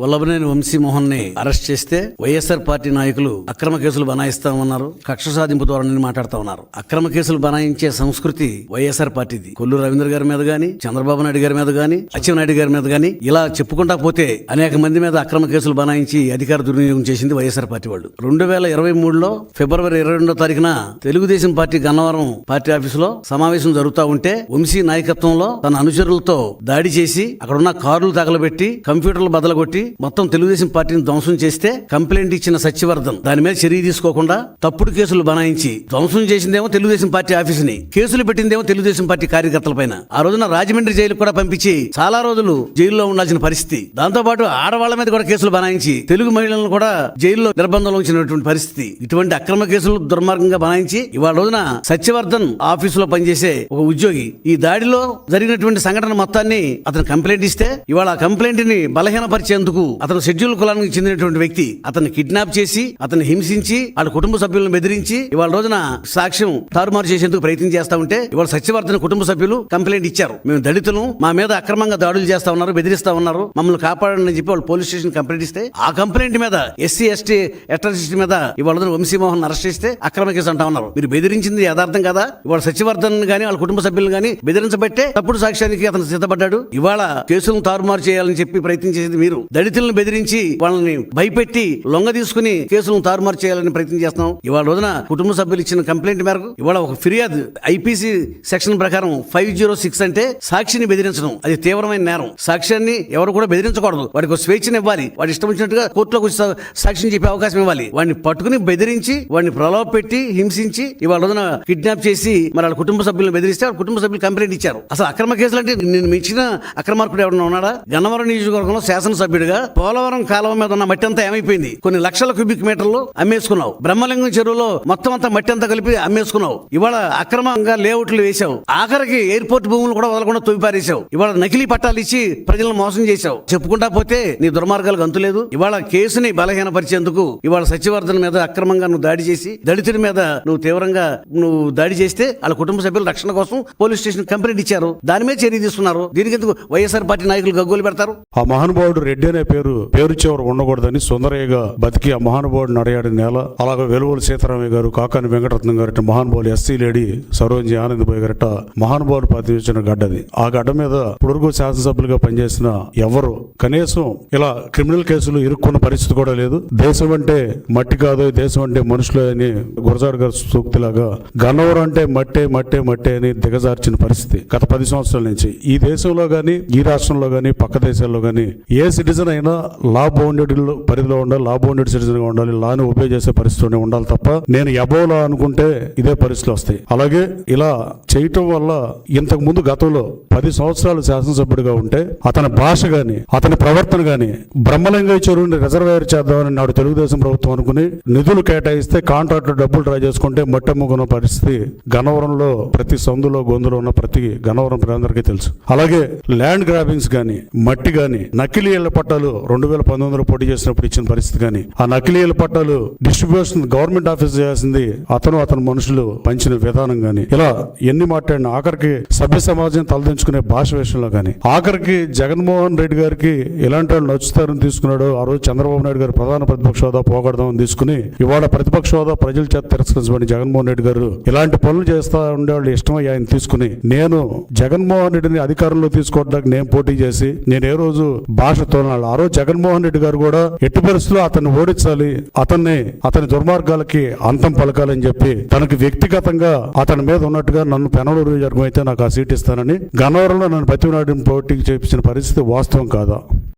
Vallabhaneni వంశీమోహన్ని arrest చేస్తే YSR party నాయకులు అక్రమ కేసులు బనాయిస్తా ఉన్నారు కక్ష సాధింపు ధోరణిని మాట్లాడుతా ఉన్నారు అక్రమ కేసులు బనాయించే సంస్కృతి వైఎస్ఆర్ పార్టీది. కొల్లు రవీంద్ర గారి మీద గాని చంద్రబాబు నాయుడు గారి మీద గాని అచ్చెన్నాయుడు గారి మీద గాని ఇలా చెప్పుకుంటా పోతే అనేక మంది మీద అక్రమ కేసులు బనాయించి అధికార దుర్వినియోగం చేసింది వైఎస్ఆర్ పార్టీ వాళ్ళు. రెండు వేల ఇరవై మూడులో ఫిబ్రవరి ఇరవై రెండో తారీఖున తెలుగుదేశం పార్టీ గన్నవరం పార్టీ ఆఫీసులో సమావేశం జరుగుతా ఉంటే వంశీ నాయకత్వంలో తన అనుచరులతో దాడి చేసి అక్కడున్న కార్లు తగలబెట్టి కంప్యూటర్లు బదలగొట్టి మొత్తం తెలుగుదేశం పార్టీని ధ్వంసం చేస్తే కంప్లైంట్ ఇచ్చిన సత్యవర్ధన్ దాని మీద చర్య తీసుకోకుండా తప్పుడు కేసులు బనాయించి ధ్వంసం చేసిందేమో తెలుగుదేశం పార్టీ ఆఫీసుని కేసులు పెట్టిందేమో తెలుగుదేశం పార్టీ కార్యకర్తల పైన ఆ రోజున రాజమండ్రి జైలు కూడా పంపించి చాలా రోజులు జైల్లో ఉండాల్సిన పరిస్థితి. దాంతో పాటు ఆడవాళ్ళ మీద కూడా కేసులు బనాయించి తెలుగు మహిళలను కూడా జైల్లో నిర్బంధంలో ఉంచినటువంటి పరిస్థితి. ఇటువంటి అక్రమ కేసులు దుర్మార్గంగా బనాయించి ఇవాళ రోజున సత్యవర్ధన్ ఆఫీసులో పనిచేసే ఒక ఉద్యోగి ఈ దాడిలో జరిగినటువంటి సంఘటన మొత్తాన్ని అతను కంప్లైంట్ ఇస్తే ఇవాళ ఆ కంప్లైంట్ని బలహీనపరిచేందుకు అతను షెడ్యూల్ కులానికి చెందినటువంటి వ్యక్తి. అతన్ని కిడ్నాప్ చేసి అతన్ని హింసించి వాళ్ళ కుటుంబ సభ్యులను బెదిరించి ఇవాళ రోజున సాక్ష్యం తారుమారు చేసేందుకు ప్రయత్నం చేస్తా ఉంటే ఇవాళ సత్యవర్ధన కుటుంబ సభ్యులు కంప్లైంట్ ఇచ్చారు. మేము దళితులు మా మీద అక్రమంగా దాడులు చేస్తా ఉన్నారు బెదిరిస్తా ఉన్నారు మమ్మల్ని కాపాడండి అని చెప్పి వాళ్ళు పోలీస్ స్టేషన్ కంప్లైంట్ ఇస్తే ఆ కంప్లైంట్ మీద ఎస్సీ ఎస్టీ అట్రాసిటీ మీద ఇవాళ వంశీ వంశీమోహన్ అరెస్ట్ చేస్తే అక్రమ కేసు అంటా ఉన్నారు. మీరు బెదిరించింది యథార్థం కదా? ఇవాళ సత్యవర్ధన్ గాని వాళ్ళ కుటుంబ సభ్యులు గాని బెదిరించబట్టే తప్పుడు సాక్ష్యానికి అతను సిద్ధపడ్డాడు. ఇవాళ కేసులను తారుమారు చేయాలని చెప్పి ప్రయత్నం చేసేది మీరు. దళితులను బెదిరించి వాళ్ళని భయపెట్టి లొంగ తీసుకుని కేసులను తారుమారు చేయాలని ప్రయత్నం చేస్తున్నాం. ఇవాళ రోజున కుటుంబ సభ్యులు ఇచ్చిన కంప్లైంట్ మేరకు ఇవాళ ఒక ఫిర్యాదు ఐపీసీ సెక్షన్ ప్రకారం ఫైవ్ జీరో సిక్స్ అంటే సాక్షిని బెదిరించడం. అది తీవ్రమైన నేరం. సాక్ష్యాన్ని ఎవరు కూడా బెదిరించకూడదు. వాడికి స్వేచ్ఛను ఇవ్వాలి. వాడి ఇష్టం వచ్చినట్టుగా కోర్టులోకి వచ్చి సాక్ష్యం చెప్పే అవకాశం ఇవ్వాలి. వాడిని పట్టుకుని బెదిరించి వాడిని ప్రలోభ పెట్టి హింసించి ఇవాళ రోజున కిడ్నాప్ చేసి మరి వాళ్ళ కుటుంబ సభ్యులను బెదిరిస్తే వాళ్ళ కుటుంబ సభ్యులు కంప్లైంట్ ఇచ్చారు. అసలు అక్రమ కేసులు అంటే నేను మించిన అక్రమార్కుడు ఎవరైనా ఉన్నాడా? గన్నవరం నియోజకవర్గంలో శాసనసభ్యుడిగా పోలవరం కాలువ మీద ఉన్న మట్టి అంతా ఏమైపోయింది? కొన్ని లక్షల క్యూబిక్ మీటర్లు అమ్మేసుకున్నావు. బ్రహ్మలింగం చెరువులో మొత్తం అంతా మట్టి అంతా కలిపి అమ్మేసుకున్నావు. ఇవాళ అక్రమంగా లేఅవుట్లు వేశావు. ఆఖరికి ఎయిర్పోర్ట్ భూములు కూడా వదలకుండా తొలిపారేశావు ఇవాళ నకిలీ పట్టాలు ఇచ్చి ప్రజలను మోసం చేశావు. చెప్పుకుంటా పోతే నీ దుర్మార్గాలకు అంతులేదు ఇవాళ కేసుని బలహీనపరిచేందుకు ఇవాళ సత్యవర్ధన్ మీద అక్రమంగా నువ్వు దాడి చేసి దళితుడి మీద నువ్వు తీవ్రంగా నువ్వు దాడి చేస్తే వాళ్ళ కుటుంబ సభ్యుల రక్షణ కోసం పోలీస్ స్టేషన్ కంప్లైంట్ ఇచ్చారు. దాని మీద చర్య తీసుకున్నారు. దీనికి ఎందుకు వైఎస్ఆర్ పార్టీ నాయకులు గగ్గోలు పెడతారు? ఆ మహానుభావుడు రెడ్డి అనే పేరు పేరు చివర ఉండకూడదని సుందరయ్యగా బతికి ఆ మహానుభావుడు నడయాడి నేల. అలాగే వెలువలు సీతారామయ్య గారు కాకాని వెంకటరత్నం గారి మహానుభావులు ఎస్సీ లేడీ సరోజి ఆనందబాయ్ గారిట మహానుభావులు ప్రతిష్ఠించిన గడ్డది ఆ గడ్డ మీద పుడుగు శాసనసభ్యులుగా పనిచేసిన ఎవరు? కనీసం ఇలా క్రిమినల్ కేసులు ఇరుక్కున్న పరిస్థితి కూడా లేదు. దేశం అంటే మట్టి కాదు దేశం అంటే మనుషులే అని గురజాడు గారి సూక్తిలాగా గన్నవరం అంటే మట్టే మట్టే మట్టే అని దిగజార్చిన పరిస్థితి గత పది సంవత్సరాల నుంచి. ఈ దేశంలో గాని ఈ రాష్ట్రంలో గాని పక్క దేశాల్లో గాని ఏ సిటిజన్ అయినా లా బౌండెడ్ పరిధిలో ఉండాలి లా బౌండెడ్ సిటిజన్గా ఉండాలి లాని ఉపయోగ చేసే పరిస్థితిలోనే ఉండాలి తప్ప నేను ఎబోలా అనుకుంటే ఇదే పరిస్థితులు వస్తాయి. అలాగే ఇలా చేయటం వల్ల ఇంతకు ముందు గతంలో పది సంవత్సరాలు శాసనసభ్యుడిగా ఉంటే అతని భాష గాని అతని ప్రవర్తన గాని బ్రహ్మలింగ చెరువుని రిజర్వేర్ చేద్దామని నాడు తెలుగుదేశం ప్రభుత్వం అనుకుని నిధులు కేటాయిస్తే కాంట్రాక్టర్ డబ్బులు డ్రా చేసుకుంటే మట్టమ్ముకున్న పరిస్థితి గన్నవరంలో ప్రతి సందులో గొంతులో ఉన్న ప్రతి గన్నవరం ప్రజలందరికీ తెలుసు. అలాగే ల్యాండ్ గ్రాబింగ్స్ కానీ మట్టి కానీ నకిలీ ఇళ్ళ పట్టాలు రెండు వేల పంతొమ్మిదిలో పోటీ చేసినప్పుడు ఇచ్చిన పరిస్థితి కానీ ఆ నకిలీల పట్టాలు డిస్ట్రిబ్యూషన్ గవర్నమెంట్ ఆఫీస్ చేయాల్సింది అతను అతని మనుషులు పంచిన విధానం కానీ ఇలా ఎన్ని మాట్లాడిన ఆఖరికి సభ్య సమాజం తలదించుకునే భాష విషయంలో కానీ ఆఖరికి జగన్మోహన్ రెడ్డి గారికి ఇలాంటి వాళ్ళు నచ్చుతారని తీసుకున్నాడు ఆ రోజు చంద్రబాబు నాయుడు గారు ప్రధాన ప్రతిపక్ష హోదా పోగొడదామని తీసుకుని ఇవాళ ప్రతిపక్ష హోదా ప్రజల చేత తిరస్కరించబడి జగన్మోహన్ రెడ్డి గారు ఇలాంటి పనులు చేస్తా ఉండేవాళ్ళు ఇష్టమై ఆయన తీసుకుని నేను జగన్మోహన్ రెడ్డిని అధికారంలో తీసుకోవడానికి నేను పోటీ చేసి నేను ఏ రోజు భాష తోనాలి ఆ రోజు జగన్మోహన్ రెడ్డి గారు కూడా ఎట్టి పరిస్థితుల్లో అతన్ని ఓడించాలి అతన్ని అతని దుర్మార్గాలకి అంతం పలకాలని చెప్పి తనకి వ్యక్తిగతంగా అతని మీద ఉన్నట్టుగా నన్ను పెనలూరు జరగం అయితే నాకు ఆ సీట్ ఇస్తానని గన్నవరంలో నన్ను బతినాడిని పోటీ చేపించిన పరిస్థితి వాస్తవం కాదా?